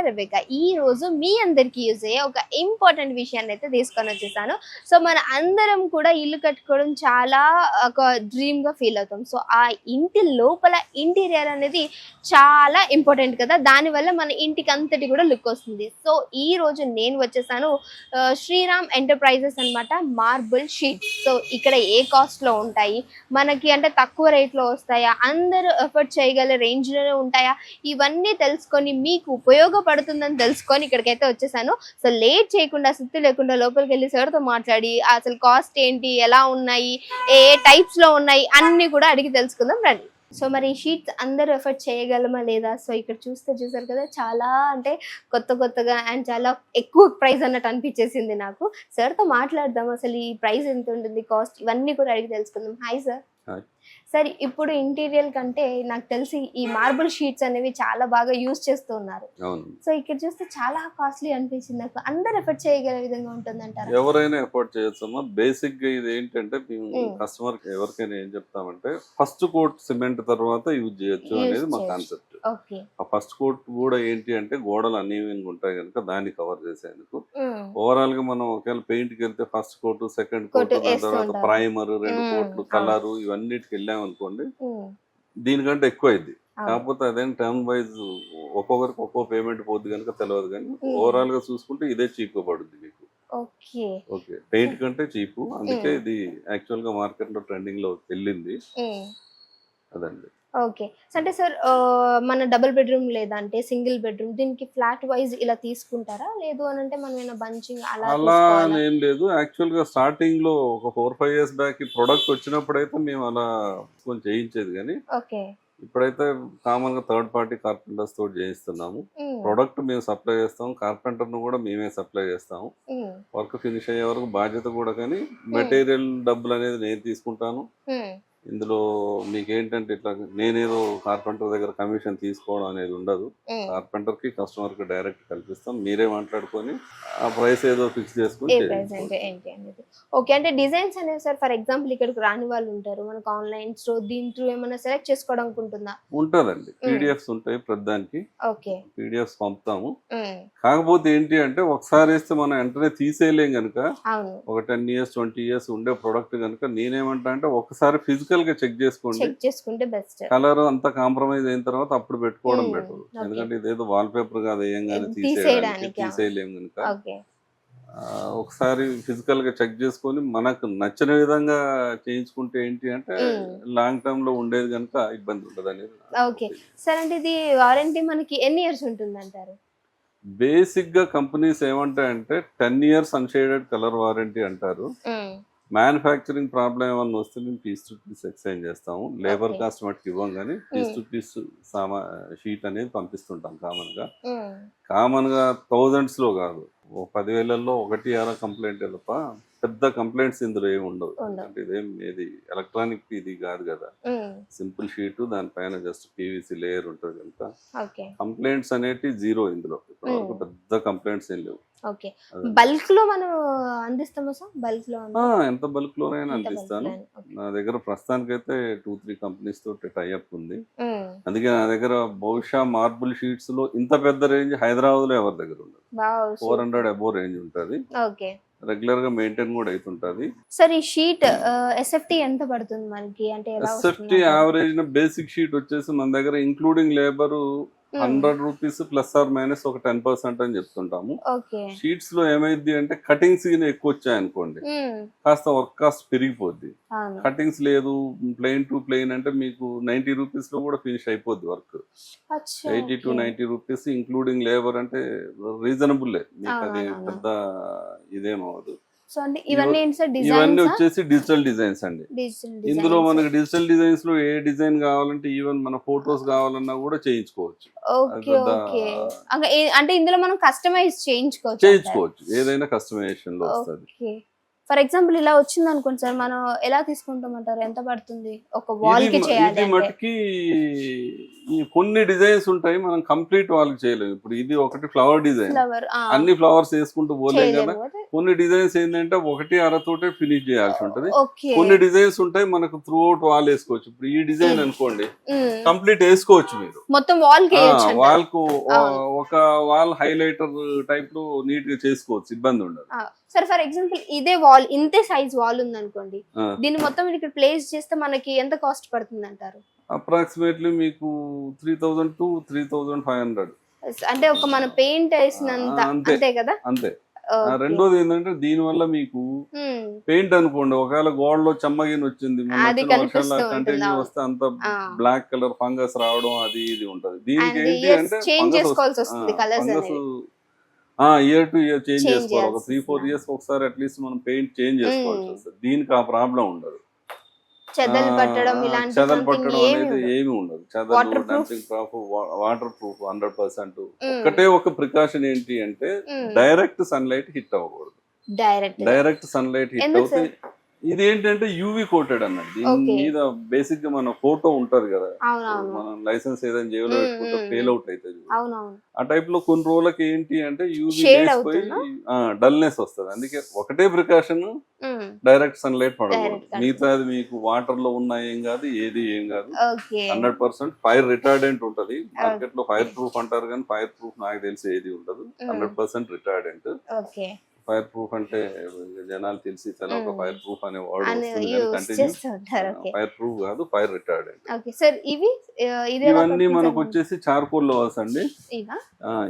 రెబేక ఈ రోజు మీ అందరికీ యూజ్ అయ్యే ఒక ఇంపార్టెంట్ విషయాన్ని అయితే తీసుకొని వచ్చేసాను. సో మన అందరం కూడా ఇల్లు కట్టుకోవడం చాలా ఒక డ్రీమ్గా ఫీల్ అవుతాం. సో ఆ ఇంటి లోపల ఇంటీరియర్ అనేది చాలా ఇంపార్టెంట్ కదా. దానివల్ల మన ఇంటికి అంతటి కూడా లుక్ వస్తుంది. సో ఈ రోజు నేను వచ్చేసాను శ్రీరామ్ ఎంటర్ప్రైజెస్ అనమాట మార్బుల్ షీట్ సో ఇక్కడ ఏ కాస్ట్లో ఉంటాయి? మనకి అంటే తక్కువ రేట్లో వస్తాయా? అందరూ ఎఫర్ట్ చేయగల రేంజ్లోనే ఉంటాయా? ఇవన్నీ తెలుసుకొని మీకు ఉపయోగపడుతుందని తెలుసుకొని ఇక్కడికైతే వచ్చేసాను. సో లేట్ చేయకుండా సుత్తి లేకుండా లోపలికి వెళ్ళి సార్తో మాట్లాడి అసలు కాస్ట్ ఏంటి ఎలా ఉన్నాయి ఏ టైప్స్లో ఉన్నాయి అన్ని కూడా అడిగి తెలుసుకుందాం రండి. సో మరి షీట్స్ అందరూ ఎఫర్ట్ చేయగలమా లేదా? సో ఇక్కడ చూస్తే చూసారు కదా చాలా అంటే కొత్త కొత్తగా అండ్ చాలా ఎక్కువ ప్రైస్ అన్నట్టు అనిపించేసింది నాకు. సార్తో మాట్లాడదాం అసలు ఈ ప్రైస్ ఎంత ఉంటుంది కాస్ట్ ఇవన్నీ కూడా అడిగి తెలుసుకుందాం. హాయ్ సార్ సార్ ఇప్పుడు ఇంటీరియర్ కంటే నాకు తెలిసి ఈ మార్బుల్ షీట్స్ అనేవి చాలా బాగా యూజ్ చేస్తూ ఉన్నారు సో ఇక్కడ చూస్తే చాలా కాస్ట్లీ అనిపించింది నాకు. అందరు ఎఫర్ట్ చేయగల విధంగా ఉంటుంది అంటారా ఎవరైనా ఎఫోర్డ్ చేయొచ్చమ్మా. బేసిక్గా ఇది ఏంటంటే మేము. కస్టమర్ ఎవరికైనా ఏం చెప్తామంటే ఫస్ట్ కోట్ సిమెంట్ తర్వాత యూజ్ చేయొచ్చు అనేది మా. కాన్సెప్ట్ ఆ ఫస్ట్ కోట్ కూడా ఏంటి అంటే గోడలు అన్ఈవెన్ ఉంటాయి కనుక దాన్ని కవర్ చేసేందుకు. ఓవరాల్గా మనం ఒకవేళ పెయింట్కి వెళ్తే ఫస్ట్ కోట్ సెకండ్ కోట్ దాని తర్వాత. ప్రైమర్ రెండు. కోట్లు. కలర్ ఇవన్నిటికి వెళ్ళాం అనుకోండి దీనికంటే ఎక్కువ అయింది కాకపోతే అదేం టర్మ్ వైజ్ ఒక్కొక్కరికి ఒక్కో పేమెంట్ పోద్ది కనుక తెలియదు కానీ. ఓవరాల్గా చూసుకుంటే ఇదే చీప్ పడుద్ది మీకు. ఓకే. పెయింట్ కంటే చీప్. అందుకే. ఇది యాక్చువల్గా మార్కెట్లో ట్రెండింగ్లో వెళ్ళింది అదండి. ఓకే. అంటే సార్ మన డబుల్ బెడ్రూమ్ లేదంటే సింగిల్ బెడ్రూమ్ దీనికి ఫ్లాట్ వైజ్ ఇలా తీసుకుంటారా? లేదు అని అంటే మనం ఏమైనా బంచింగ్ అలా అలా? ఏం లేదు. యాక్చువల్గా స్టార్టింగ్లో ఒక ఫోర్ ఫైవ్ ఇయర్స్ బ్యాక్ ఈ ప్రొడక్ట్ వచ్చినప్పుడు అయితే మేము అలా కొంచెం చేయించేది కానీ ఓకే. ఇప్పుడైతే కామన్గా థర్డ్ పార్టీ కార్పెంటర్స్ తోటి చేయిస్తున్నాము. ప్రొడక్ట్ మేము సప్లై చేస్తాం కార్పెంటర్ను కూడా మేమే సప్లై చేస్తాము. వర్క్ ఫినిష్ అయ్యే వరకు బాధ్యత కూడా కానీ మెటీరియల్ డబ్బులు అనేది నేను తీసుకుంటాను. ఇందులో మీకు ఏంటంటే ఇట్లా నేనేదో కార్పెంటర్ దగ్గర కమిషన్ తీసుకోవడం అనేది ఉండదు. కార్పెంటర్కి కస్టమర్కి డైరెక్ట్ కల్పిస్తాం. మీరే మాట్లాడుకొని ఆ ప్రైస్ ఏదో ఫిక్స్ చేసుకుని ఓకే అంటే డిజైన్స్ అనేవి సార్ ఫర్ ఎగ్జాంపుల్ ఇక్కడికి రాని వాళ్ళు ఉంటారు. మనకు ఆన్లైన్ సో దీని త్రూ ఏమైనా సెలెక్ట్ చేసుకోవడానికి ఉంటుందా ఉంటదండి పీడిఎఫ్స్ ఉంటాయి ప్రతిదానికి. ఓకే పీడిఎఫ్స్ పంపుతాము. కాకపోతే ఏంటి అంటే ఒకసారి వేస్తే మనం వెంటనే తీసేయలేం కనుక ఒక టెన్ ఇయర్స్ ట్వంటీ ఇయర్స్ ఉండే ప్రొడక్ట్ కనుక నేనేమంటా అంటే ఒకసారి ఫిజికల్ గా చెక్ చేసుకోండి. చెక్ చేసుకుంటే బెస్ట్. కలర్ అంతా కాంప్రమైజ్ అయిన తర్వాత అప్పుడు పెట్టుకోవడం Hmm, బెటర్. ఎందుకంటే ఇదేదో వాల్ పేపర్ కాదు వేయంగానే Hmm, తీసేయడానికి తీసేయడానికి, అవును. తీసేయలేం కనుక ఒకసారి ఫిజికల్గా చెక్ చేసుకొని మనకు నచ్చిన విధంగా చేయించుకుంటే ఏంటి అంటే Hmm. లాంగ్ టర్మ్లో ఉండేది కనుక ఇబ్బంది ఉండదు అనేది ఓకే సార్ అంటే ఇది వారంటీ మనకి ఎన్ని ఇయర్స్ ఉంటుంది అంటారు బేసిక్గా companies ఏమంటాయంటే ten years unshaded colour warranty అంటారు. మ్యానుఫ్యాక్చరింగ్ ప్రాబ్లం ఏమన్నా వస్తే మేము పీస్ టు పీస్ ఎక్స్చేంజ్ చేస్తాము లేబర్. కాస్ట్ మటుకు ఇవ్వం కానీ పీస్. టు పీస్ సామా షీట్ అనేది పంపిస్తుంటాం కామన్గా ఉమ్, కామన్గా థౌజండ్స్లో కాదు పదివేలలో ఒకటి అర కంప్లైంట్ తప్ప పెద్ద కంప్లైంట్స్ ఇందులో ఏమి ఉండవు. అంటే ఇదేం ఇది ఎలక్ట్రానిక్ ఇది కాదు కదా. సింపుల్ షీట్ దానిపైన జస్ట్ పీవీసీ లేయర్ ఉంటుంది కనుక ఓకే. కంప్లైంట్స్ అనేటి జీరో ఇందులో. పెద్ద కంప్లైంట్స్ ఏం లేవు. బల్క్లో మనం అందిస్తామా సార్? బల్క్లో ఎంత బల్క్ లోనైనా అందిస్తాను. నా దగ్గర ప్రస్తుతానికైతే టూ త్రీ కంపెనీస్ తోటి టైఅప్ ఉంది. అందుకే నా దగ్గర బహుశా మార్బుల్ షీట్స్లో ఇంత పెద్ద రేంజ్ హైదరాబాద్లో ఎవరి దగ్గర ఉండదు. ఫోర్. హండ్రెడ్ అబోవ్ రేంజ్ ఉంటుంది. రెగ్యులర్గా మెయింటైన్ కూడా అవుతుంటది సార్ ఈ షీట్ ఎస్ఎఫ్టి ఎంత పడుతుంది మనకి? అంటే ఎస్ఎఫ్టీ యావరేజ్ బేసిక్ షీట్ వచ్చేసి మన దగ్గర including labour hundred rupees plus or minus ఒక టెన్ పర్సెంట్ అని చెప్తుంటాము. షీట్స్లో ఏమైంది అంటే కటింగ్స్ ఎక్కువ వచ్చాయి అనుకోండి ఉమ్, కాస్త వర్క్ కాస్ట్ పెరిగిపోద్ది. కటింగ్స్ లేదు ప్లెయిన్ టు ప్లెయిన్ అంటే మీకు నైన్టీ రూపీస్లో కూడా ఫినిష్ అయిపోద్ది work. Eighty to. Ninety rupees including labour అంటే రీజనబుల్ మీకు అది. పెద్ద ఇదేమవుదు సో అంటే ఇవన్నీ ఏంటి సార్ ఇవన్నీ వచ్చేసి డిజిటల్ డిజైన్స్ అండి. ఇందులో మనకి డిజిటల్ డిజైన్స్లో ఏ డిజైన్ కావాలంటే ఈవెన్ మన ఫొటోస్ కావాలన్నా కూడా చేయించుకోవచ్చు. అంటే ఇందులో మనం కస్టమైజ్ చేయించుకోవచ్చు చేయించుకోవచ్చు. ఏదైనా కస్టమైజేషన్లో వస్తుంది. ఫర్ ఎగ్జాంపుల్ ఇలా వచ్చింది అనుకోండి సార్ మనం ఎలా తీసుకుంటామంటారు? ఎంత పడుతుంది? ఒక వాల్కి చేయాలి మటుకి కొన్ని డిజైన్స్ ఉంటాయి మనం కంప్లీట్ వాళ్ళకి చేయలేము. ఇప్పుడు ఇది ఒకటి ఫ్లవర్ డిజైన్ అన్ని ఫ్లవర్స్ వేసుకుంటూ పోలేం కదా. కొన్ని డిజైన్స్ ఏంటంటే ఒకటి అరతోటే ఫినిష్ చేయాల్సి ఉంటది. కొన్ని డిజైన్స్ ఉంటాయి మనకు త్రూ అవుట్ వాల్ వేసుకోవచ్చు. ఇప్పుడు ఈ డిజైన్ Hmm. అనుకోండి ఉమ్. కంప్లీట్ వేసుకోవచ్చు మీరు. మొత్తం వాల్ వాల్కు. ఒక వాల్ హైలైటర్ టైప్లో నీట్గా చేసుకోవచ్చు ఇబ్బంది ఉండదు. సరే ఫర్ ఎగ్జాంపుల్ ఇదే వాల్ ఇంతే సైజ్ వాల్ ఉంది అనుకోండి ఆ. దీన్ని మొత్తం ఇక్కడ ప్లేస్ చేస్తే మనకి ఎంత కాస్ట్ పడుతుంది అంటారు అప్రాక్సిమేట్లీ మీకు three thousand to three thousand five hundred అంటే ఒక మన పెయింట్ వేసినంత అంతే. కదా అంతే. రెండోది ఏంటంటే దీని వల్ల మీకు. పెయింట్ అనుకోండి ఒకవేళ గోడలో చెమ్మగిన వచ్చింది కంటిన్యూ. వస్తే అంత. బ్లాక్ కలర్ ఫంగస్ రావడం అది ఇది ఉంటది దీనికి ఏంటి అంటే change year to year change చేసుకోవాలి ఒక త్రీ ఫోర్? ఇయర్స్ ఒకసారి అట్లీస్ట్ మనం పెయింట్ చేంజ్ చేసుకోవాల్సి. వస్తుంది దీనికి ఆ ప్రాబ్లం ఉండదు చెదలు పట్టడం ఇలాంటి చెదలు అనేది. ఏమి ఉండదు చెదలు proof water proof hundred percent. ఒకటే ఒక ప్రికాషన్ ఏంటి అంటే. డైరెక్ట్ సన్లైట్ హిట్ అవ్వకూడదు డైరెక్ట్ డైరెక్ట్ సన్లైట్ హిట్ ఎందుకు అవుతే ఇది ఏంటంటే యూవి కోటెడ్ అన్నట్టు. దీని. మీద బేసిక్గా మన ఫోటో ఉంటది కదా. మనం లైసెన్స్ ఏదైనా జేబులో పెట్టుకుంటే ఫెయిల్. అవుట్ అవుతుంది ఆ టైప్లో కొన్ని రోజులకి ఏంటి అంటే యూవి అవుతుందా? డల్నెస్ వస్తుంది. అందుకే ఒకటే ప్రికాషన్. డైరెక్ట్ సన్లైట్ పడకూడదు. Direct sunlight. మిగతాది మీకు వాటర్లో ఉన్న ఏం కాదు ఏది ఏం కాదు. హండ్రెడ్ పర్సెంట్ ఫైర్ రిటార్డెంట్ ఉంటది. మార్కెట్లో ఫైర్ ప్రూఫ్ అంటారు కానీ ఫైర్ ప్రూఫ్ నాకు తెలిసి ఏది ఉండదు. Hundred percent retardant fire proof అంటే జనాలు తెలిసి చాలా ఒక. ఫైర్ ప్రూఫ్ అనే వర్డ్ వస్తుంది ఫైర్ ప్రూఫ్ కాదు ఫైర్ రిటార్డెంట్ ఓకే సార్ ఇవి ఇవన్నీ మనకు? వచ్చేసి చార్కోల్ లోవర్స్ అండి.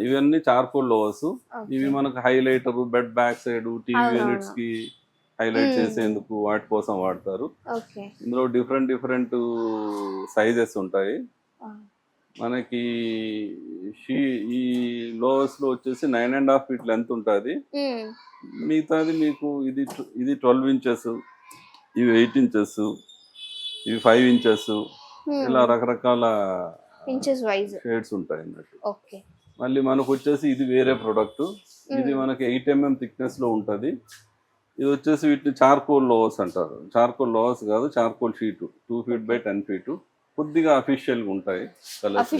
ఇవన్నీ చార్కోల్ లోవర్స్. ఇవి మనకు highlighter bed back side TV. యూనిట్స్కి highlight. చేసేందుకు వాటి కోసం వాడతారు. ఇందులో డిఫరెంట్ డిఫరెంట్ సైజెస్ ఉంటాయి. మనకి షీ ఈ లోవర్స్లో వచ్చేసి nine and half feet length ఉంటుంది. మిగతాది మీకు ఇది ఇది ట్వెల్వ్ ఇంచెస్ ఇవి ఎయిట్ ఇంచెస్ ఇవి ఫైవ్ ఇంచెస్. ఇలా రకరకాల ఇంచెస్ వైజ్ షేడ్స్ ఉంటాయి అన్నట్టు. ఓకే. మళ్ళీ మనకు వచ్చేసి ఇది వేరే ప్రొడక్ట్ ఇది. మనకి ఎయిట్ ఎంఎం థిక్నెస్లో ఉంటది. ఇది వచ్చేసి వీటిని చార్కోల్ లోవర్స్ అంటారు. చార్కోల్ లోవర్స్ కాదు charcoal sheet two feet by ten feet కొద్దిగా అఫీషియల్గా ఉంటాయి కలర్స్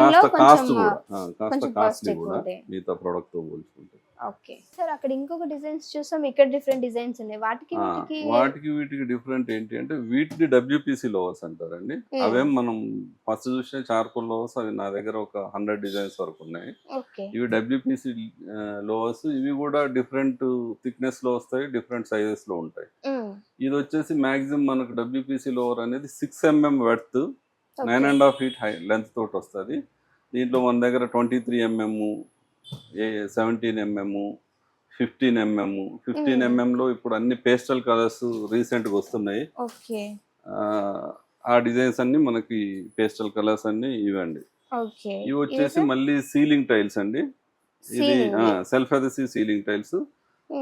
కాస్త కాస్ట్ కూడా కాస్త కాస్ట్ కాస్ట్లీ కూడా మిగతా ప్రొడక్ట్తో పోల్చుకుంటే. ఓకే. సార్ అక్కడ ఇంకొక డిజైన్స్ చూసాం ఇక్కడ డిఫరెంట్ డిజైన్స్ ఉన్నాయి. వాటికి వీటికి వాటికి వీటికి డిఫరెంట్ ఏంటి అంటే వీటిని డబ్ల్యూపీసీ లోవర్స్ అంటారండి. మ్మ్. అవేం మనం ఫస్ట్ చూసిన చార్కోల్ లోవర్స్ అవి నా దగ్గర ఒక హండ్రెడ్ డిజైన్స్ వరకు ఉన్నాయి. ఇవి డబ్ల్యూపీసీ లోవర్స్ ఇవి కూడా డిఫరెంట్ థిక్నెస్లో వస్తాయి డిఫరెంట్ సైజెస్లో ఉంటాయి. ఉమ్. ఇది వచ్చేసి మాక్సిమం మనకు డబ్ల్యూపీసీ లోవర్ అనేది six mm width nine and half feet high length తోటి వస్తుంది. దీంట్లో మన దగ్గర twenty three mm seventeen mm fifteen mm fifteen. ఎంఎంలో ఇప్పుడు అన్ని పేస్టల్ కలర్స్ రీసెంట్గా వస్తున్నాయి. ఓకే. ఆ, డిజైన్స్ అన్ని మనకి పేస్టల్ కలర్స్ అన్ని ఓకే. ఇవి వచ్చేసి మళ్ళీ సీలింగ్ టైల్స్ అండి. ఇది సెల్ఫ్ అదెసివ్ సీలింగ్ టైల్స్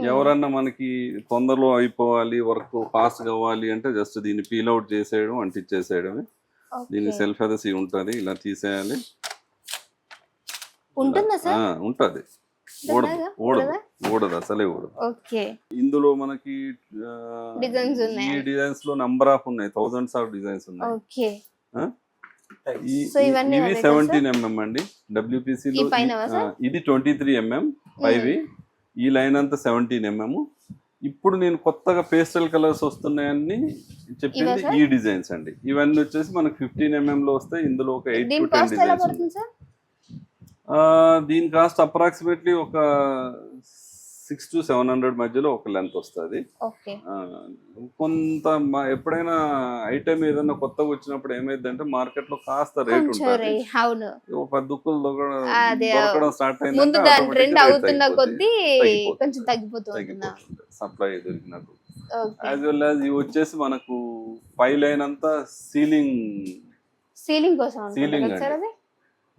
ఎవరన్నా మనకి తొందరలో అయిపోవాలి వర్క్ ఫాస్ట్ కావాలి అంటే జస్ట్ దీన్ని పీల్ అవుట్ చేసేయడం అంటించేసేయడమే. దీన్ని సెల్ఫ్ అదెసివ్ ఉంటుంది ఇలా తీసేయాలి. ఉంటుందా ఆ, సార్? ఉంటది. ఊడదు? ఊడదు ఊడదు? అసలే ఊడదు. ఓకే. ఇందులో మనకి Designs ఈ? డిజైన్స్లో నంబర్ ఆఫ్ ఉన్నాయి థౌసండ్స్ ఆఫ్ డిజైన్స్ ఉన్నాయి. ఓకే. ఇవి సెవెంటీన్ ఎంఎం అండి. డబ్ల్యూపీసీ? ఇది ట్వంటీ త్రీ ఎంఎం ఫైవ్ ఈ లైన్ అంతా సెవెంటీన్ ఎంఎం. ఇప్పుడు నేను కొత్తగా పేస్టల్ కలర్స్ వస్తున్నాయని చెప్పింది? ఈ డిజైన్స్ అండి. ఇవన్నీ వచ్చేసి మనకి ఫిఫ్టీన్ ఎంఎం లో వస్తాయి. ఇందులో ఒక ఎయిట్ టు టెన్ డిజైన్స్ దీని కాస్ట్ అప్రాక్సిమేట్లీ ఒక సిక్స్ టు సెవెన్ హండ్రెడ్ మధ్యలో ఒక లెంత్ వస్తుంది. కొంత ఎప్పుడైనా ఐటమ్ ఏదైనా కొత్తగా వచ్చినప్పుడు ఏమైందంటే మార్కెట్లో కాస్త రేట్ ఉంటుంది. పది దుక్కులు దొరకడం స్టార్ట్ ఉంటుందా సప్లై దొరికినట్టు యాజ్ వెల్ యాజ్ ఇవి వచ్చేసి మనకు పై లైన్ అంతా సీలింగ్ సీలింగ్ కోసం అనుకుంటా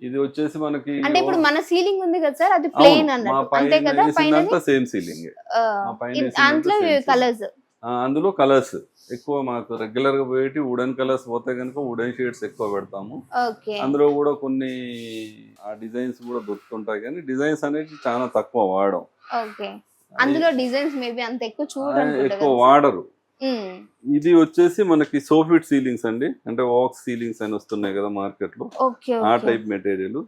ఇది వచ్చేసి మనకి అంటే ఇప్పుడు మన సీలింగ్ ఉంది కదా సార్ అది అన్నట్టు. పైన అంతే కదా పైన వేసిందంతా సేమ్ సీలింగ్. దాంట్లో. కలర్స్ అందులో కలర్స్ ఎక్కువ మాకు రెగ్యులర్గా పోయి వుడెన్ కలర్స్ పోతే కనుక వుడెన్ షేడ్స్ ఎక్కువ పెడతాము. అందులో కూడా కొన్ని ఆ డిజైన్స్ కూడా దొరుకుతుంటాయి కానీ డిజైన్స్ అనేది చాలా తక్కువ వాడడం అందులో డిజైన్స్ మేబీ అంత ఎక్కువ ఆ, చూడరు ఎక్కువ వాడరు. ఇది వచ్చేసి మనకి సోఫిట్ సీలింగ్స్ అండి. అంటే వాక్స్ సీలింగ్స్ అని వస్తున్నాయి కదా మార్కెట్లో ఆ టైప్ మెటీరియల్.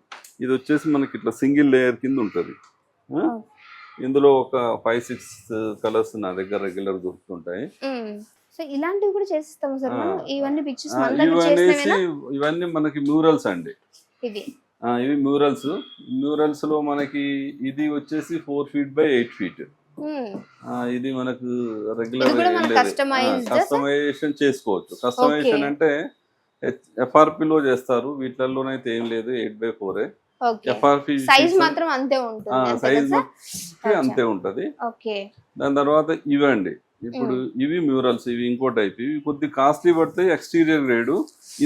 ఇది వచ్చేసి మనకి ఇట్లా సింగిల్ లేయర్ కింద ఉంటుంది. ఇందులో ఒక ఫైవ్ సిక్స్ కలర్స్ నా దగ్గర రెగ్యులర్ దొరుకుతుంటాయి. సో ఇలాంటివి కూడా సార్. ఇవన్నీ పిక్చర్స్ ఇవన్నీ మనకి మ్యూరల్స్ అండి. ఇది ఇవి మ్యూరల్స్ మ్యూరల్స్లో మనకి ఇది వచ్చేసి four feet by eight feet. ఇది మనకు రెగ్యులర్? కస్టమైజేషన్ చేసుకోవచ్చు. కస్టమైజేషన్. అంటే ఎఫ్ఆర్పి లో చేస్తారు. వీటిల్లోనైతే ఏం లేదు. Eight by four FRP size మాత్రం అంతే ఉంటుంది. సైజ్ అంతే ఉంటది. దాని తర్వాత ఇవండి ఇప్పుడు ఇవి మ్యూరల్స్ ఇవి ఇంకో టైప్. ఇవి కొద్ది కాస్ట్లీ పడతాయి ఎక్స్టీరియర్ గ్రేడ్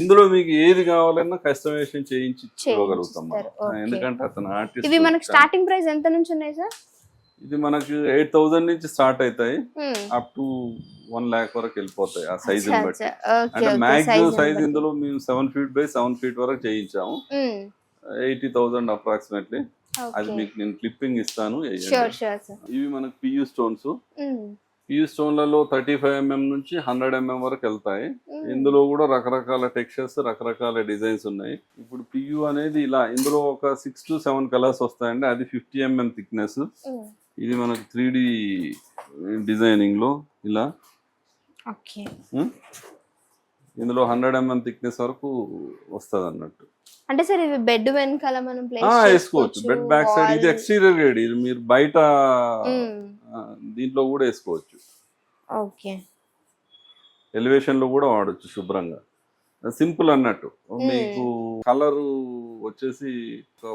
ఇందులో మీకు ఏది కావాలన్నా కస్టమైజేషన్ చేయించి ఇవ్వగలుగుతాం. ఎందుకంటే అతను ఆర్టిస్ట్ ఇవి మనకి స్టార్టింగ్ ప్రైస్ ఎంత నుంచి ఉన్నాయి సార్? ఇది మనకి ఎయిట్ థౌసండ్ నుంచి స్టార్ట్ అవుతాయి. అప్ టు వన్ లాక్ వరకు వెళ్ళిపోతాయి ఆ సైజ్ బట్టి. అంటే మ్యాక్సిమం సైజ్ ఇందులో మేము seven feet by seven feet వరకు చేయించాము. ఎయిటీ థౌసండ్ అప్రాక్సిమేట్లీ అది మీకు నేను క్లిప్పింగ్ ఇస్తాను ఇవి మనకి పియూ స్టోన్స్ పియూ స్టోన్లలో థర్టీ ఫైవ్ ఎంఎం నుంచి హండ్రెడ్ ఎంఎం వరకు వెళ్తాయి. ఇందులో కూడా రకరకాల టెక్స్చర్స్ రకరకాల డిజైన్స్ ఉన్నాయి. ఇప్పుడు పియూ అనేది ఇలా ఇందులో ఒక సిక్స్ టు సెవెన్ కలర్స్ వస్తాయండి. అది ఫిఫ్టీ ఎంఎం థిక్నెస్ ఇది మనకు త్రీ డి డిజైనింగ్లో ఇలా. ఓకే? ఇందులో హండ్రెడ్ ఎంఎం థిక్నెస్ వరకు వస్తుంది అన్నట్టు అంటే సార్ ఇవి బెడ్ వెనకాల మనం ప్లేస్ వేసుకోవచ్చు. బెడ్ బ్యాక్ సైడ్ ఇది ఎక్స్టీరియర్ గ్రేడ్. ఇది మీరు బయట దీంట్లో కూడా వేసుకోవచ్చు. ఓకే. ఎలివేషన్లో కూడా వాడచ్చు శుభ్రంగా. సింపుల్ అన్నట్టు. మీకు కలర్ వచ్చేసి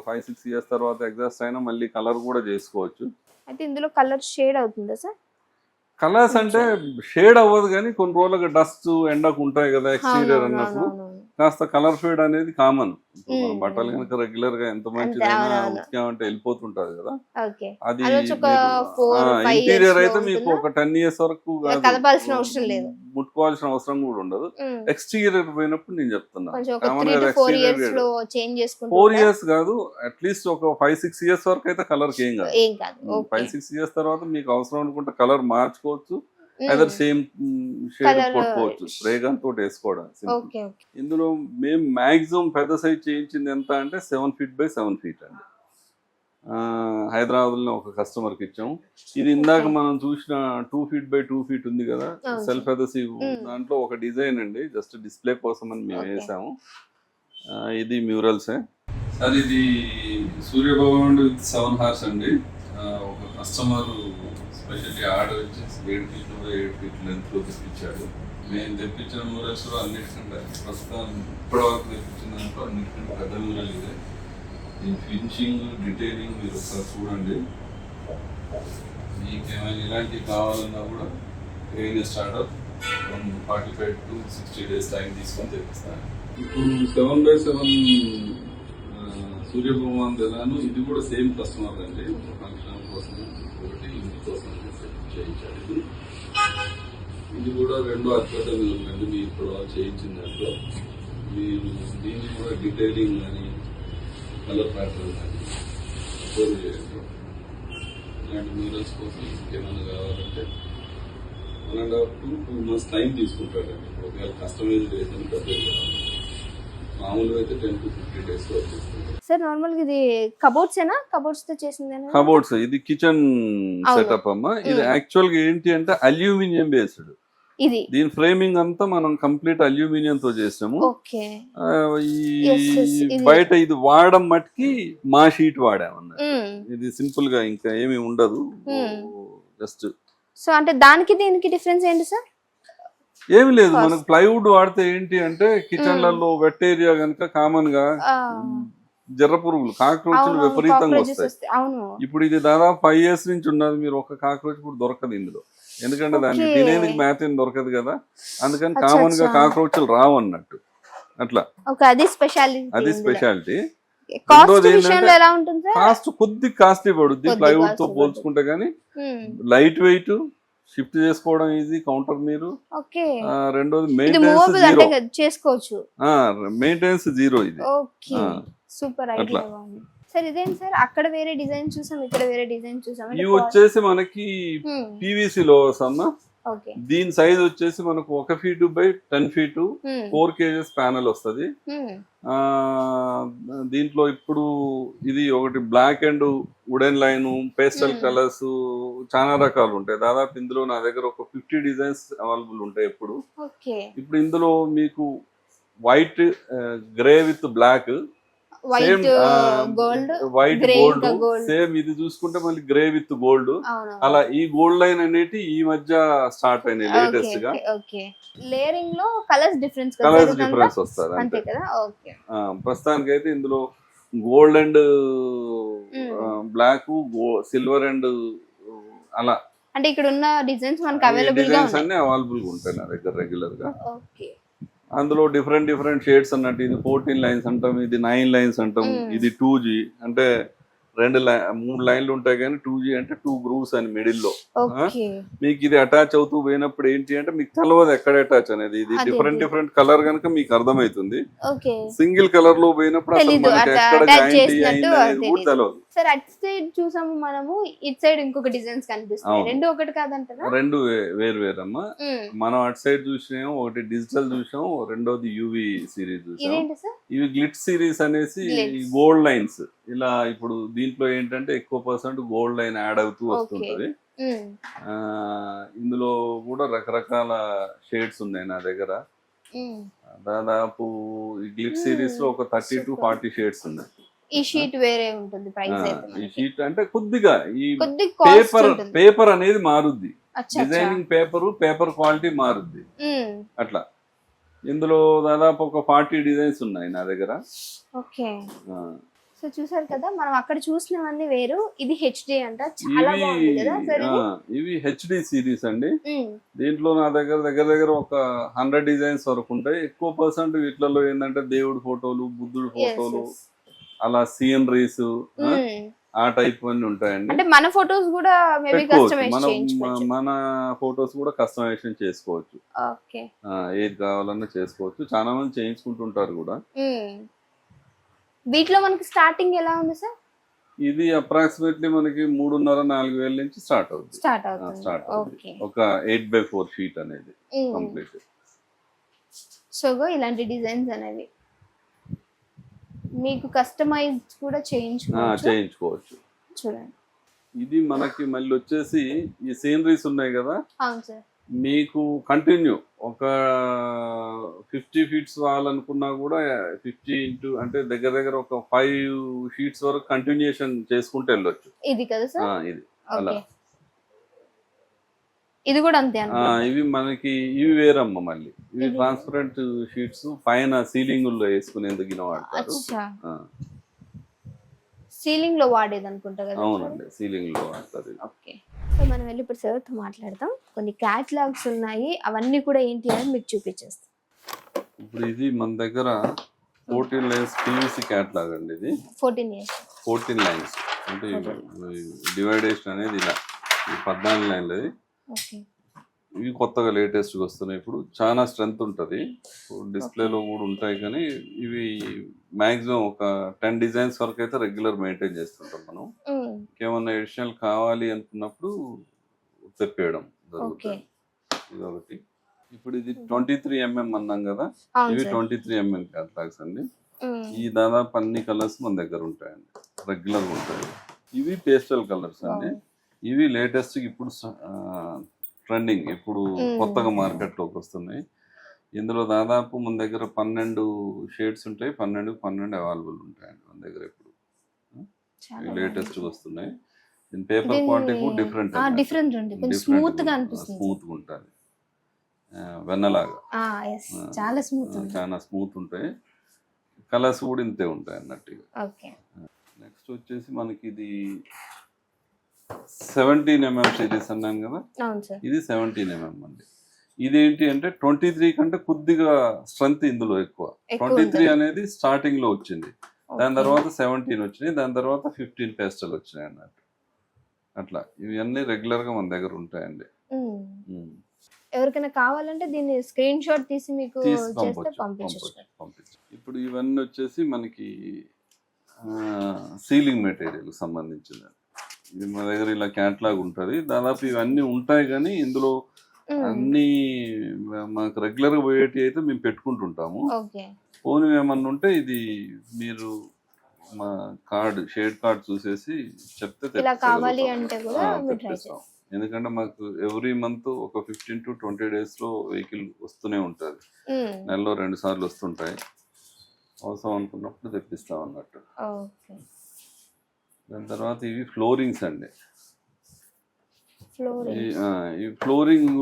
ఫైవ్ సిక్స్ ఇయర్స్ తర్వాత ఎగ్జాస్ట్ అయినా మళ్ళీ కలర్ కూడా చేసుకోవచ్చు. అయితే ఇందులో కలర్ షేడ్ అవుతుందా సార్? కలర్స్ అంటే షేడ్ అవ్వదు కానీ కొన్ని రోజులుగా డస్ట్ ఎండకు ఉంటాయి కదా ఎక్స్టీరియర్ అన్నప్పుడు. కాస్త కలర్ ఫేడ్ అనేది కామన్. బట్టలు కనుక రెగ్యులర్గా ఎంత మంచిదైనా. ఉతికామంటే వెళ్ళిపోతుంటది కదా. అది ఇంటీరియర్ అయితే మీకు? ఒక టెన్ ఇయర్స్ వరకు. ముట్టుకోవాల్సిన అవసరం కూడా ఉండదు. ఎక్స్టీరియర్ పోయినప్పుడు నేను చెప్తున్నా. ఫోర్ ఇయర్స్ కాదు అట్లీస్ట్ ఒక ఫైవ్ సిక్స్ ఇయర్స్ వరకు అయితే కలర్ ఏం కాదు. ఫైవ్ సిక్స్ ఇయర్స్ తర్వాత మీకు అవసరం అనుకుంటే కలర్ మార్చుకోవచ్చు. అదర్ సేమ్ షేడ్ కొట్టుకోవచ్చు స్ప్రే గన్ తోటి వేసుకోవడం simple. ఓకే ఓకే ఇందులో మేము మాక్సిమం పెద్ద సైజ్ చేయించింది ఎంత అంటే seven feet by seven feet అండి హైదరాబాద్లో ఒక కస్టమర్కి ఇచ్చాము ఇది ఇందాక. మనం చూసిన two feet by two feet ఉంది కదా. Self adhesive Mm. దాంట్లో ఒక డిజైన్ అండి జస్ట్ డిస్ప్లే కోసం అని మేము. వేసాము ఇది మ్యూరల్స్ సార్ ఇది సూర్యభగవానుడు విత్ సెవెన్ హార్స్ అండి ఒక కస్టమర్ స్పెషల్లీ ఆర్డర్ వచ్చేసి ఏడు ఫీట్లు ఏడు ఫీట్ లెంత్లో తెప్పించాడు మేము తెప్పించిన మ్యూరల్స్ అన్నిటికంటే ప్రస్తుతం ఇప్పటివరకు తెప్పించిన దాంట్లో అన్నిటికంటే పెద్ద మ్యూరల్ ఇదే ఈ ఫినిషింగ్ డీటెయిలింగ్ మీరు ఒకసారి చూడండి. మీకు ఏమైనా ఇలాంటివి కావాలన్నా కూడా areas order forty five to sixty days time తీసుకొని తెప్పిస్తాను. ఇప్పుడు సెవెన్ బై సెవెన్ సూర్యభగవాన్ ఎలాను ఇది కూడా సేమ్ కస్టమర్ అండి. ఫంక్షన్ కోసం. ఒకటి ఇందుకోసం చేయించాడు ఇది ఇది కూడా రెండో అద్భుతంగా ఉందండి. మీరు ఇప్పుడు చేయించిన దాంట్లో. మీరు దీన్ని కూడా డీటెయిలింగ్ కానీ కలర్ ప్యాటర్న్ కానీ అప్లోడ్ చేయండి ఇలాంటి మినరల్స్ కోసం ఇంకేమైనా కావాలంటే one and half to two months time తీసుకుంటాడండి ఒకవేళ కస్టమైజ్ చేసిన పెద్దది కావాలి మామూలుగా అయితే టెన్ టు ఫిఫ్టీ డేస్లో వచ్చేస్తుంది. సార్ నార్మల్గా ఇది కబోర్డ్స్ ఏనా? కబోర్డ్స్తో చేసిందేనా కబోర్డ్స్ ఇది కిచెన్. సెటప్ అమ్మా. ఇది. యాక్చువల్గా ఏంటి అంటే అల్యూమినియం బేస్డ్ ఇది. దీని ఫ్రేమింగ్ అంతా మనం కంప్లీట్ అల్యూమినియం తో చేసాము. బయట ఇది వాడడం మట్టుకి మా షీట్ వాడామన్నమాట ఇది సింపుల్గా ఇంకా ఏమీ ఉండదు. జస్ట్ సో అంటే దానికి దీనికి డిఫరెన్స్ ఏంటి సార్? ఏమి లేదు. మనకు ప్లైవుడ్ వాడితే ఏంటి అంటే కిచెన్లలో వెట్ ఏరియా కనుక కామన్గా జర్ర పురుగులు కాక్రోచ్లు విపరీతంగా వస్తాయి. ఇప్పుడు ఇది దాదాపు ఫైవ్ ఇయర్స్ నుంచి ఉన్నది మీరు ఒక కాక్రోచ్ కూడా దొరకదు ఇందులో. ఎందుకంటే దానికి Okay. తినేందుకు మ్యాథ్ ఏం దొరకదు కదా. అందుకని కామన్గా. కాక్రోచ్లు రావు అన్నట్టు. అట్లా. అది స్పెషాలిటీ అది స్పెషాలిటీ కాస్ట్ కాస్ట్ కొద్ది కాస్ట్లీ పడుద్ది ప్లైవుడ్తో పోల్చుకుంటే గానీ. లైట్ వెయిట్ షిఫ్ట్ చేసుకోవడం ఈజీ కౌంటర్ మీరు రెండోది maintenance movable zero maintenance zero ఇది. సూపర్. ఐడియా బాగుంది. సార్ ఇదేంటి సార్? అక్కడ వేరే డిజైన్ చూసాం ఇక్కడ వేరే డిజైన్ చూసాం. ఇవి వచ్చేసి మనకి. పీవీసీ లో ఓకే. దీని సైజ్ వచ్చేసి మనకు ఒక feet by ten feet. Four cages panel వస్తుంది. దీంట్లో ఇప్పుడు ఇది ఒకటి black and wooden line pastel. Colours చాలా రకాలు ఉంటాయి. దాదాపు ఇందులో నా దగ్గర ఒక ఫిఫ్టీ డిజైన్స్ అవైలబుల్ ఉంటాయి ఇప్పుడు ఇప్పుడు ఇందులో మీకు white grey with black white gold white gold. Same ఇది చూసుకుంటే మళ్ళీ గ్రే విత్ గోల్డ్ అలా ఈ గోల్డ్ లైన్ అనేటి ఈ మధ్య స్టార్ట్ అయినాయి లేటెస్ట్గా. ఓకే లేయరింగ్లో కలర్స్ డిఫరెన్స్ కలర్స్ డిఫరెన్స్ వస్తుంది అంతే. కదా? ఓకే ప్రస్తుతానికి అయితే ఇందులో gold and. Black silver and అలా. అంటే ఇక్కడ ఉన్న డిజైన్స్ మనకు అవైలబుల్గా డిజైన్స్ ఉన్నాయి. అన్ని అవైలబుల్ ఉంటాయి నా దగ్గర రెగ్యులర్గా. ఓకే అందులో డిఫరెంట్ డిఫరెంట్ షేడ్స్ అన్నట్టు. ఇది ఫోర్టీన్ లైన్స్ అంటాం ఇది నైన్ లైన్స్ అంటాం Mm. ఇది టూ జీ అంటే రెండు లై మూడు లైన్లు ఉంటాయి కానీ టూ జీ అంటే టూ గ్రూవ్స్ అని మిడిల్లో. మీకు ఇది అటాచ్ అవుతూ పోయినప్పుడు ఏంటి అంటే మీకు తెలియదు ఎక్కడ అటాచ్ అనేది. ఇది డిఫరెంట్. డిఫరెంట్ కలర్ కనుక మీకు అర్థమవుతుంది. సింగిల్ కలర్లో పోయినప్పుడు అసలు మనకి ఎక్కడ జాయింట్ అయింది అనేది కూడా. తెలియదు సార్ అట్ సైడ్ చూసాము మనము ఇట్ సైడ్ ఇంకొక డిజైన్స్ కనిపిస్తాయి అవును. రెండు ఒకటి కాదంటారా రెండు వే- వేరు వేరమ్మా ఉమ్. మనం అటు సైడ్ చూసినాం ఒకటి డిజిటల్ చూసాం రెండోది యూవి సిరీస్ చూసాం ఇదేంటి సార్ ఇవి గ్లిట్ సిరీస్ అనేసి Glitz. గోల్డ్ లైన్స్ ఇలా ఇప్పుడు దీంట్లో ఏంటంటే ఎక్కువ పర్సెంట్ గోల్డ్ లైన్ యాడ్ అవుతూ వస్తుంటది. ఆ, ఇందులో కూడా రకరకాల షేడ్స్ ఉన్నాయి నా దగ్గర. దాదాపు ఈ గ్లిట్ Hmm. సిరీస్లో ఒక thirty two Super. Forty shades ఉన్నాయి ఈ షీట్ వేరే ఉంటుంది ప్రైస్ ఈ. షీట్ అంటే కొద్దిగా ఈ పేపర్ పేపర్ అనేది మారుద్ది. డిజైనింగ్ పేపర్ పేపర్ క్వాలిటీ మారుద్ది. అట్లా. ఇందులో దాదాపు ఒక ఫార్టీ డిజైన్స్ ఉన్నాయి నా దగ్గర. ఓకే. సో చూసారు కదా మనం అక్కడ చూసినవన్నీ వేరు. ఇది హెచ్డి అంట చాలా ఇవి బాగుంది కదా సార్. ఆ, ఇవి హెచ్డి సిరీస్ అండి. దీంట్లో నా దగ్గర దగ్గర దగ్గర ఒక హండ్రెడ్ డిజైన్స్ వరకు ఉంటాయి. ఎక్కువ పర్సెంట్ వీటిలలో ఏంటంటే దేవుడి ఫోటోలు బుద్ధుడి ఫోటోలు అలా సీనరీస్ ఆ? టైప్ అన్ని ఉంటాయండి. అంటే మన ఫొటోస్ కూడా మేబీ కస్టమైజ్ మనం ఫొటోస్ కూడా కస్టమైజేషన్ చేసుకోవచ్చు. ఓకే. ఆ, ఏది కావాలన్నా చేసుకోవచ్చు. చాలా మంది చేయించుకుంటుంటారు కూడా. వీటిలో మనకి స్టార్టింగ్ ఎలా ఉంది సార్? ఇది అప్రాక్సిమేట్లీ మనకి మూడున్నర నాలుగు వేల నుంచి స్టార్ట్ అవుతుంది స్టార్ట్ అవుతుంది. స్టార్ట్ అవుతుంది ఒక ఎయిట్ బై ఫోర్ షీట్ అనేది కంప్లీట్. సో ఇలాంటి డిజైన్స్ అనేవి. మీకు కస్టమైజ్ కూడా చేయించుకోవచ్చు. చేయించుకోవచ్చు. చూడండి. ఇది మనకి మళ్ళీ వచ్చేసి ఈ సీనరీస్ ఉన్నాయి కదా? అవును సార్. మీకు కంటిన్యూ ఒక ఫిఫ్టీ ఫీట్స్ వాలనుకున్నా కూడా ఫిఫ్టీ ఇంటూ అంటే దగ్గర దగ్గర ఒక ఫైవ్ షీట్స్ వరకు కంటిన్యూషన్ చేసుకుంటూ వెళ్ళొచ్చు. ఇది కదా సార్? ఇది. అలా. ఇది కూడా అంతే ఇవి మనకి ఇవి వేరమ్మ మళ్ళీ. ఇవి ట్రాన్స్పరెంట్ షీట్స్ పైన సీలింగ్లో వేసుకునేందుకు వాడతారు. సీలింగ్లో వాడేది అనుకుంటా కదా అవునండి సీలింగ్లో వాడతారు. ఓకే. సో మనం వెళ్ళి ఇప్పుడు సార్తో మాట్లాడదాం. కొన్ని క్యాట్లాగ్స్ ఉన్నాయి. అవన్నీ కూడా ఏంటి అని మీకు చూపించేస్తాం. ఇప్పుడు ఇది మన దగ్గర ఫోర్టీన్ లైన్స్ పీవీసీ క్యాట్లాగ్ అండి ఇది. ఫోర్టీన్ ఇయర్స్ ఫోర్టీన్ లైన్స్ అంటే డివైడేషన్ అనేది ఇలా పద్నాలుగు లైన్లు ఇవి కొత్తగా లేటెస్ట్గా వస్తున్నాయి. ఇప్పుడు చాలా స్ట్రెంత్ ఉంటుంది. డిస్ప్లేలో కూడా ఉంటాయి కానీ ఇవి మ్యాక్సిమం ఒక టెన్ డిజైన్స్ వరకు అయితే రెగ్యులర్ మెయింటైన్ చేస్తుంటాం మనం. ఇంకేమన్నా ఎడిషనల్ కావాలి అనుకున్నప్పుడు తెప్పేయడం జరుగుతుంది. ఇది ఒకటి ఇప్పుడు ఇది ట్వంటీ త్రీ ఎంఎం అన్నాం కదా? ఇవి ట్వంటీ త్రీ ఎంఎం క్యాట్లాగ్స్ అండి. ఈ దాదాపు అన్ని కలర్స్ మన దగ్గర ఉంటాయండి. రెగ్యులర్ ఉంటాయి. ఇవి పేస్టల్ కలర్స్ అండి. ఇవి లేటెస్ట్ ఇప్పుడు ట్రెండింగ్ ఇప్పుడు. కొత్తగా మార్కెట్లోకి వస్తున్నాయి. ఇందులో దాదాపు మన దగ్గర పన్నెండు షేడ్స్ ఉంటాయి పన్నెండు పన్నెండు అవైలబుల్ ఉంటాయండి మన దగ్గర ఇప్పుడు. లేటెస్ట్ వస్తున్నాయి. దీని పేపర్ క్వాలిటీ కూడా డిఫరెంట్ డిఫరెంట్ స్మూత్గా అనిపిస్తుంది. స్మూత్గా ఉంటుంది వెన్నలాగా. చాలా స్మూత్ చాలా స్మూత్ ఉంటాయి. కలర్స్ కూడా ఇంతే ఉంటాయి అన్నట్టుగా. ఓకే. నెక్స్ట్ వచ్చేసి మనకి ఇది సెవెంటీన్ ఎంఎం సిరీస్ అన్నాను కదా? ఇది సెవెంటీన్ ఎంఎం అండి. ఇదేంటి అంటే ట్వంటీ త్రీ కంటే కొద్దిగా స్ట్రెంత్ ఇందులో ఎక్కువ. Twenty three. అనేది స్టార్టింగ్లో వచ్చింది. దాని. తర్వాత సెవెంటీన్ వచ్చినాయి. దాని తర్వాత ఫిఫ్టీన్ పేస్టల్ వచ్చినాయి అన్నట్టు. అట్లా. ఇవన్నీ రెగ్యులర్గా మన దగ్గర ఉంటాయండి. ఎవరికైనా కావాలంటే దీన్ని స్క్రీన్ షాట్ తీసి మీకు ఇప్పుడు ఇవన్నీ వచ్చేసి మనకి సీలింగ్ మెటీరియల్ సంబంధించింది ఇది మా దగ్గర ఇలా క్యాట్లాగ్ ఉంటుంది. దాదాపు ఇవన్నీ ఉంటాయి కానీ ఇందులో అన్ని మాకు రెగ్యులర్గా పోయేటి అయితే మేము పెట్టుకుంటుంటాము. ఫోన్ ఏమన్నా ఉంటే ఇది మీరు మా కార్డ్ షేడ్ కార్డ్ చూసేసి చెప్తే. కావాలి అంటే కూడా. ఎందుకంటే మాకు ఎవ్రీ మంత్ ఒక ఫిఫ్టీన్ టు ట్వంటీ డేస్లో వెహికల్ వస్తూనే ఉంటుంది. నెలలో రెండు సార్లు వస్తుంటాయి. అవసరం అనుకున్నప్పుడు తెప్పిస్తాం అన్నట్టు. దాని తర్వాత ఇవి ఫ్లోరింగ్స్ అండి. ఫ్లోరింగ్. ఈ ఫ్లోరింగ్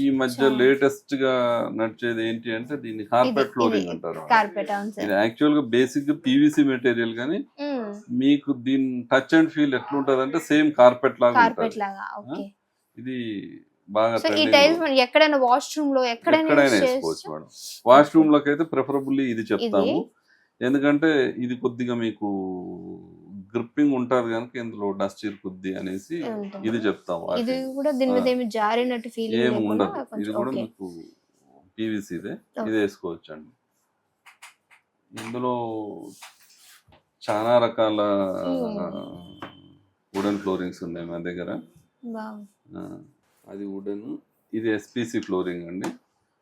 ఈ మధ్య. లేటెస్ట్గా నడిచేది ఏంటి అంటే దీన్ని కార్పెట్ ఫ్లోరింగ్ అంటారు ఇది యాక్చువల్గా బేసిక్గా పీవీసీ మెటీరియల్ కానీ మీకు దీని టచ్ అండ్ ఫీల్ ఎట్లుంటది అంటే సేమ్ కార్పెట్ లాగా ఉంటుంది ఇది బాగా ఎక్కడైనా వాష్రూమ్లో. ఎక్కడైనా ఎక్కడైనా use వేసుకోవచ్చు. మేడం. వాష్రూమ్లోకి అయితే ప్రిఫరబుల్లీ ఇది చెప్తాము. ఎందుకంటే ఇది కొద్దిగా మీకు గ్రిప్పింగ్ ఉంటది కనుక ఇందులో డస్ట్ ఇరుకుద్ది అనేసి. ఇది చెప్తాము ఇది. కూడా దీని మీద. ఏమి జారినట్టు ఫీలింగ్ ఏం ఉండదు. ఇది కూడా మీకు పీవీసీ ఇదే వేసుకోవచ్చు అండి ఇందులో చాలా రకాల Hmm. వుడెన్ ఫ్లోరింగ్స్ ఉన్నాయి మా దగ్గర. అది వుడెన్. ఇది ఎస్పీసీ ఫ్లోరింగ్ అండి.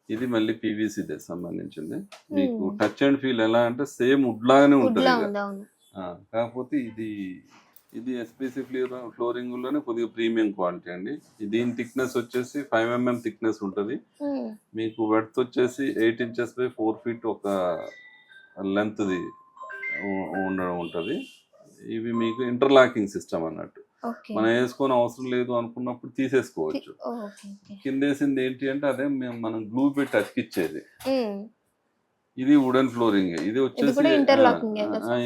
ఇది మళ్ళీ పీవీసీ సంబంధించింది. మీకు. టచ్ అండ్ ఫీల్ ఎలా అంటే సేమ్ వుడ్ లాగానే ఉంటుంది కాకపోతే ఇది ఇది ఎస్పీసీ ఫ్లోరింగ్లోనే కొద్దిగా ప్రీమియం క్వాలిటీ అండి. దీని థిక్నెస్ వచ్చేసి ఫైవ్ ఎంఎం థిక్నెస్ ఉంటుంది. మీకు వెడ్త్ వచ్చేసి eight inches by four feet ఒక లెంత్ది ఉండడం ఉంటుంది. ఇవి మీకు ఇంటర్లాకింగ్ సిస్టమ్ అన్నట్టు. మనం వేసుకొని అవసరం లేదు అనుకున్నప్పుడు తీసేసుకోవచ్చు. ఓకే ఓకే కింద వేసింది ఏంటి అంటే అదే మేము మనం గ్లూ పెట్టి అతికిచ్చేది. ఉమ్, ఇది వుడెన్ ఫ్లోరింగ్ ఇది వచ్చేసి?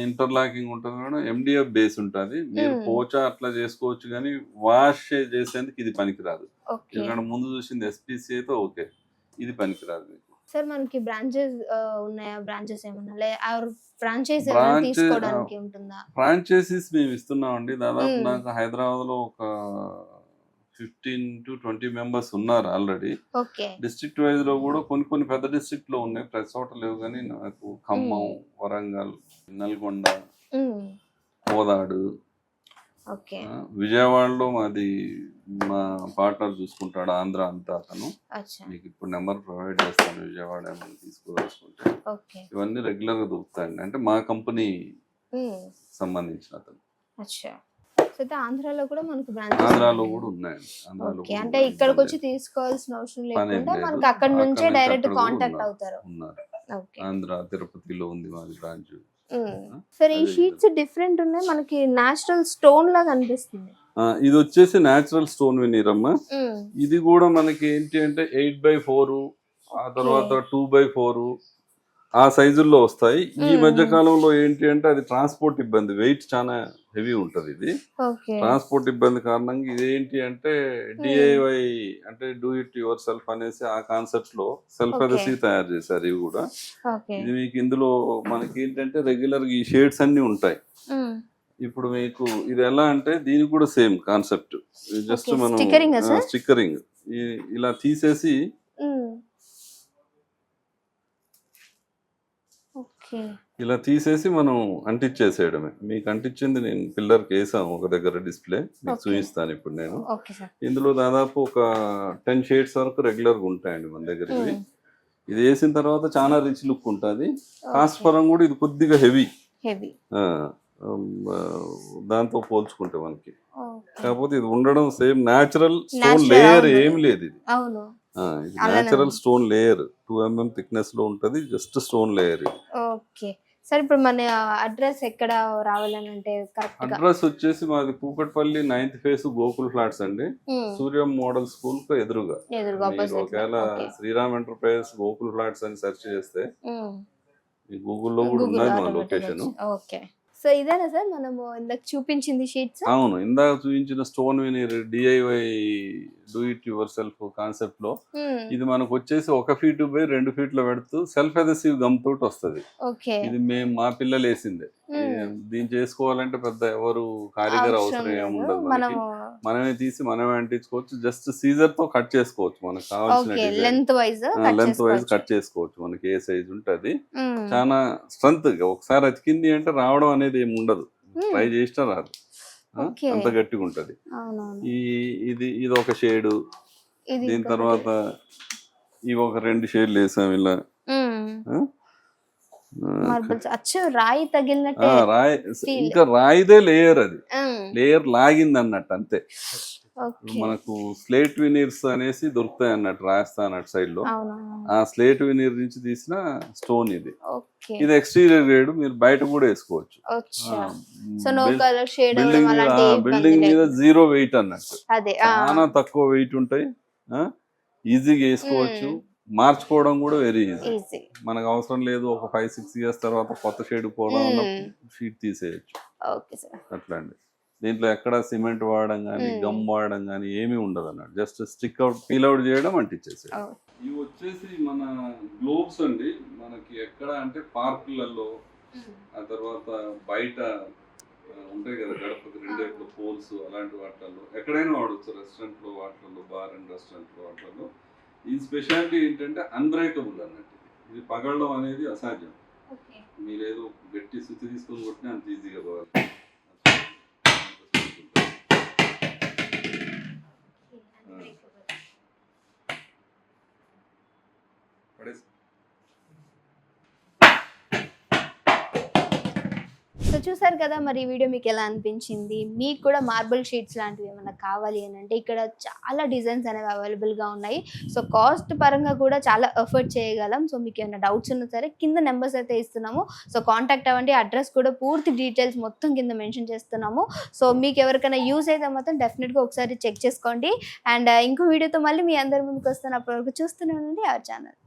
ఇంటర్లాకింగ్ ఉంటుంది మేడం ఎండిఎఫ్ బేస్ ఉంటుంది. మీరు Hmm. పోచా అట్లా చేసుకోవచ్చు కానీ వాష్ చేసేందుకు ఇది పనికిరాదు. ఎందుకంటే ముందు చూసింది ఎస్పీసీ అయితే ఓకే. ఇది పనికిరాదు మీకు. సార్ మనకి బ్రాంచెస్ ఉన్నాయా? బ్రాంచెస్ ఏమన్నా? ఫ్రాంచైజ్ తీసుకోవడానికి ఉంటుందా? ఫ్రాంచైజీస్ మేము ఇస్తున్నామండి. దాదాపు Hmm. నాకు హైదరాబాద్లో ఒక ఫిఫ్టీన్ టు ట్వంటీ మెంబర్స్ ఉన్నారు ఆల్రెడీ డిస్ట్రిక్ట్ వైజ్లో కూడా కొన్ని కొన్ని పెద్ద డిస్ట్రిక్ట్లో ఉన్నాయి. ప్రతి చోట లేవు కానీ నాకు ఖమ్మం వరంగల్ నల్గొండ కోదాడు. విజయవాడలో మాది మా పార్ట్నర్ చూసుకుంటాడు ఆంధ్ర అంతా అతను. మీకు ఇప్పుడు నెంబర్ ప్రొవైడ్ చేస్తాను విజయవాడ ఏమైనా తీసుకోదలుచుకుంటే ఇవన్నీ రెగ్యులర్గా దొరుకుతాయండి. అంటే మా కంపెనీ సంబంధించిన అతను. అయితే ఆంధ్రాలో కూడా మనకు బ్రాంచెస్ ఆంధ్రాలో కూడా ఉన్నాయండి ఆంధ్రాలో ఓకే కూడా అంటే ఉన్నాయి. ఇక్కడికి వచ్చి తీసుకోవాల్సిన అవసరం లేకుండా. మనకి అక్కడ నుంచే డైరెక్ట్ కాంటాక్ట్. అవుతారు. ఆంధ్ర తిరుపతిలో ఉంది మాది బ్రాంచ్ సరే ఈ షీట్స్ డిఫరెంట్ ఉన్నాయి. మనకి నేచురల్ స్టోన్ లాగా అనిపిస్తుంది. ఇది వచ్చేసి న్యాచురల్ స్టోన్ వినీరమ్మ ఇది కూడా మనకి ఏంటి అంటే ఎయిట్ బై ఫోర్ ఆ తర్వాత టూ బై ఫోర్ ఆ సైజుల్లో వస్తాయి. ఈ. మధ్య కాలంలో ఏంటి అంటే అది ట్రాన్స్పోర్ట్ ఇబ్బంది. వెయిట్ చాలా హెవీ ఉంటది ఇది. ట్రాన్స్పోర్ట్ ఇబ్బంది కారణంగా ఇది ఏంటి అంటే డిఐవై అంటే డూ ఇట్ యువర్ సెల్ఫ్ అనేసి ఆ కాన్సెప్ట్లో సెల్ఫ్. అదసి తయారు చేశారు ఇవి కూడా. ఇది మీకు ఇందులో మనకి ఏంటంటే రెగ్యులర్గా ఈ షేడ్స్ అన్ని ఉంటాయి. ఉమ్, ఇప్పుడు మీకు ఇది ఎలా అంటే దీనికి కూడా సేమ్ కాన్సెప్ట్ జస్ట్ మనం? స్టిక్కరింగ్ ఇలా తీసేసి ఉమ్. ఓకే ఇలా తీసేసి మనం అంటించేసేయడమే మీకు అంటించింది నేను పిల్లర్కి వేసాను ఒక దగ్గర డిస్ప్లే. మీకు. చూపిస్తాను ఇప్పుడు నేను. ఇందులో దాదాపు ఒక టెన్ షేడ్స్ వరకు రెగ్యులర్గా ఉంటాయండి మన దగ్గర ఇవి. ఇది వేసిన తర్వాత చాలా రిచ్ లుక్ ఉంటుంది. కాస్ట్ పరంగా కూడా ఇది కొద్దిగా హెవీ. దాంతో పోల్చుకుంటే మనకి. కాకపోతే ఇది ఉండడం సేమ్ న్యాచురల్ స్టోన్ లేయర్. ఏం లేదు ఇది. ఉంది. స్టోన్ లేయర్ టూ ఎంఎం థిక్నెస్లో ఉంటది just stone layer okay. Sir ఇప్పుడు మన అడ్రస్ ఎక్కడ రావాలని అంటే కరెక్ట్గా అడ్రస్ వచ్చేసి మాది Kukatpally ninth phase Gokul flats అండి. సూర్యం మోడల్ స్కూల్కు ఎదురుగా. ఒకవేళ శ్రీరామ్ ఎంటర్ప్రైజెస్ గోకుల్ ఫ్లాట్స్ అని సెర్చ్ చేస్తే గూగుల్లో కూడా ఉన్నది మన లొకేషన్ ఓకే. సో ఇదేనా సార్? మనము ఇందాక చూపించింది షీట్స్ అవును. ఇందాక చూపించిన stone veneer DIY do it yourself కాన్సెప్ట్లో ఇది మనకు వచ్చేసి ఒక ఫీట్ బై రెండు ఫీట్లో పెడుతూ సెల్ఫ్ అదెసివ్ గమ్ తోటి వస్తుంది. ఇది మేము మా పిల్లలు వేసిందే. దీన్ని చేసుకోవాలంటే పెద్ద ఎవరు కారిగర్ అవసరం ఏముండదు మనకి. మనము తీసి మనమే అంటించుకోవచ్చు. జస్ట్ సీజర్తో కట్ చేసుకోవచ్చు మనకు కావాల్సిన length wise length wise cut చేసుకోవచ్చు. మనకి ఏ సైజ్ ఉంటది చాలా స్ట్రెంత్ ఒకసారి అతికింది అంటే రావడం అనేది ఏమి ఉండదు. ట్రై చేసినా రాదు. అంత గట్టిగా ఉంటది ఈ ఇది ఇది ఒక షేడు. దీని. తర్వాత ఇవి ఒక రెండు షేడ్లు వేసాం ఇలా. రాయి తగిలినట్టే రాయి. ఇంకా రాయిదే లేయర్ అది. లేయర్ లాగింది అన్నట్టు అంతే. మనకు స్లేట్ వినీర్స్ అనేసి దొరుకుతాయి అన్నట్టు రాజస్థాన్ అటు సైడ్లో. ఆ స్లేట్ వినీర్ నుంచి తీసిన స్టోన్ ఇది. ఇది ఎక్స్టీరియర్ గ్రేడ్ మీరు బయట కూడా వేసుకోవచ్చు. బిల్డింగ్ మీద. జీరో వెయిట్ అన్నట్టు. చాలా తక్కువ వెయిట్ ఉంటాయి. ఈజీగా వేసుకోవచ్చు. మార్చుకోవడం కూడా వెరీ ఈజీ మనకు అవసరం లేదు ఒక ఫైవ్ సిక్స్ ఇయర్స్ తర్వాత కొత్త షేడ్ పోవడం. షీట్ తీసేయచ్చు. అట్లా అండి దీంట్లో ఎక్కడ సిమెంట్ వాడడం కానీ. గమ్ వాడడం కానీ ఏమీ ఉండదు అన్నట్టు just stick out peel out చేయడం అంటించేసి ఓ. ఇవి వచ్చేసి మన గ్లోబ్స్ అండి. మనకి ఎక్కడ అంటే పార్కులలో ఆ తర్వాత బయట ఉంటాయి కదా గడపకి రెండేపుల పోల్స్ అలాంటి వాటిల్లో. ఎక్కడైనా వాడచ్చు. రెస్టారెంట్లో వాటిల్లో బార్ అండ్ రెస్టారెంట్లో వాటిల్లో. ఈ స్పెషాలిటీ ఏంటంటే అన్బ్రేకబుల్ అన్నట్టు. ఇది పగలడం అనేది అసాధ్యం. ఓకే. మీరేదో గట్టి సుత్తి తీసుకొని కొట్టినా అంత ఈజీగా పోవాలి. పడేసి సో చూసారు కదా మరి ఈ వీడియో మీకు ఎలా అనిపించింది? మీకు కూడా మార్బుల్ షీట్స్ లాంటివి ఏమైనా కావాలి అని అంటే ఇక్కడ చాలా డిజైన్స్ అనేవి అవైలబుల్గా ఉన్నాయి. సో కాస్ట్ పరంగా కూడా చాలా ఎఫర్ట్ చేయగలం. సో మీకు ఏమైనా డౌట్స్ ఉన్నా సరే కింద నెంబర్స్ అయితే ఇస్తున్నాము. సో కాంటాక్ట్ అవ్వండి. అడ్రస్ కూడా పూర్తి డీటెయిల్స్ మొత్తం కింద మెన్షన్ చేస్తున్నాము. సో మీకు ఎవరికైనా యూస్ అయితే మాత్రం డెఫినెట్గా ఒకసారి చెక్ చేసుకోండి. అండ్ uh, ఇంకో వీడియోతో మళ్ళీ మీ అందరి ముందుకు వస్తున్నప్పటి వరకు చూస్తూనే ఉండండి. Our channel